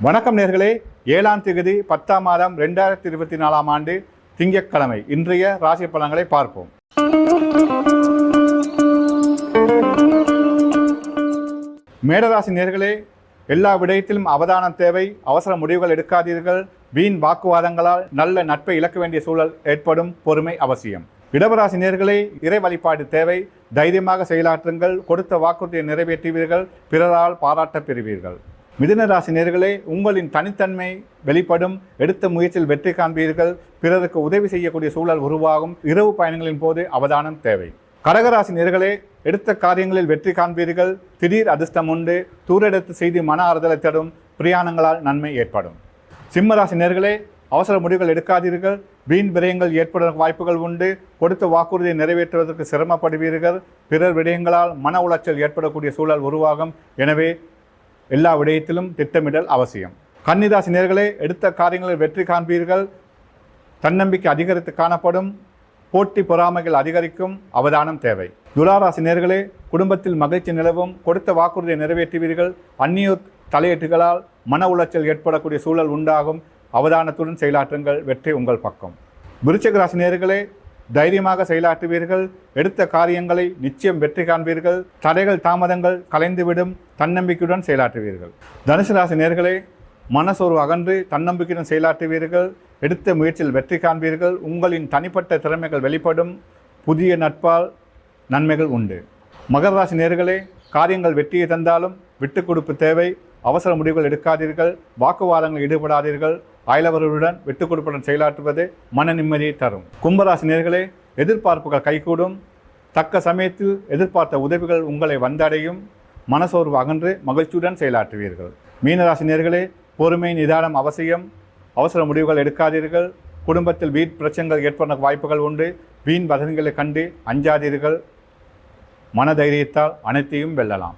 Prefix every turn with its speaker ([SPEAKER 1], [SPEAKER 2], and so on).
[SPEAKER 1] வணக்கம் நேர்களே. ஏழாம் தேதி பத்தாம் மாதம் ரெண்டாயிரத்தி இருபத்தி நாலாம் ஆண்டு திங்கட்கிழமை. இன்றைய ராசி பலன்களை பார்ப்போம். மேடராசி நேர்களே எல்லா விடயத்திலும் அவதானம் தேவை. அவசர முடிவுகள் எடுக்காதீர்கள். வீண் வாக்குவாதங்களால் நல்ல நட்பை இழக்க வேண்டிய சூழல் ஏற்படும் பொறுமை அவசியம். இடவராசி நேர்களே இறை வழிபாடு தேவை. தைரியமாக செயலாற்றுங்கள். கொடுத்த வாக்குறுதியை நிறைவேற்றுவீர்கள். பிறரால் பாராட்டப் பெறுவீர்கள். மிதுனராசி நேர்களே உங்களின் தனித்தன்மை வெளிப்படும் எடுத்த முயற்சியில் வெற்றி காண்பீர்கள் பிறருக்கு உதவி செய்யக்கூடிய சூழல் உருவாகும் இரவு பயணங்களின் போது அவதானம் தேவை. கடகராசி நேர்களே எடுத்த காரியங்களில் வெற்றி காண்பீர்கள் திடீர் அதிர்ஷ்டம் உண்டு தூரெடுத்து செய்து மன ஆறுதலை தரும் பிரயாணங்களால் நன்மை ஏற்படும். சிம்மராசி நேர்களே அவசர முடிவுகள் எடுக்காதீர்கள் வீண் விரயங்கள் ஏற்படும் வாய்ப்புகள் உண்டு கொடுத்த வாக்குறுதியை நிறைவேற்றுவதற்கு சிரமப்படுவீர்கள் பிறர் விடயங்களால் மன உளைச்சல் ஏற்படக்கூடிய சூழல் உருவாகும் எனவே எல்லா விடயத்திலும் திட்டமிடல் அவசியம். கன்னிராசி நேர்களே எடுத்த காரியங்களில் வெற்றி காண்பீர்கள். தன்னம்பிக்கை அதிகரித்து காணப்படும். போட்டி பொறாமைகள் அதிகரிக்கும். அவதானம் தேவை. துளாராசி நேர்களே குடும்பத்தில் மகிழ்ச்சி நிலவும். கொடுத்த வாக்குறுதியை நிறைவேற்றுவீர்கள். அந்நியூர் தலையீட்டுகளால் மன உளைச்சல் ஏற்படக்கூடிய சூழல் உண்டாகும். அவதானத்துடன் செயலாற்றுங்கள். வெற்றி உங்கள் பக்கம். விருச்சிக ராசி நேர்களே தைரியமாக செயலாற்றுவீர்கள். எடுத்த காரியங்களை நிச்சயம் வெற்றி காண்பீர்கள். தடைகள் தாமதங்கள் கலைந்துவிடும். தன்னம்பிக்கையுடன் செயலாற்றுவீர்கள். தனுசு ராசி நேர்களே மனசோர்வு அகன்று தன்னம்பிக்கையுடன் செயலாற்றுவீர்கள். எடுத்த முயற்சியில் வெற்றி காண்பீர்கள். உங்களின் தனிப்பட்ட திறமைகள் வெளிப்படும். புதிய நட்பால் நன்மைகள் உண்டு. மகர ராசி நேர்களே காரியங்கள் வெற்றியை தந்தாலும் விட்டுக் கொடுப்பு தேவை. அவசர முடிவுகள் எடுக்காதீர்கள். வாக்குவாதங்கள் ஈடுபடாதீர்கள். அயலவர்களுடன் விட்டுக் கொடுப்புடன் செயலாற்றுவது மன நிம்மதியை தரும். கும்பராசி நேர்களே எதிர்பார்ப்புகள் கைகூடும். தக்க சமயத்தில் எதிர்பார்த்த உதவிகள் உங்களை வந்தடையும். மனசோர்வு அகன்று மகிழ்ச்சியுடன் செயலாற்றுவீர்கள். மீனராசினியர்களே பொறுமை நிதானம் அவசியம். அவசர முடிவுகள் எடுக்காதீர்கள். குடும்பத்தில் வீட் பிரச்சனைகள் ஏற்பட வாய்ப்புகள் உண்டு. வீண் வதன்களை கண்டு அஞ்சாதீர்கள். மனதைரியத்தால் அனைத்தையும் வெல்லலாம்.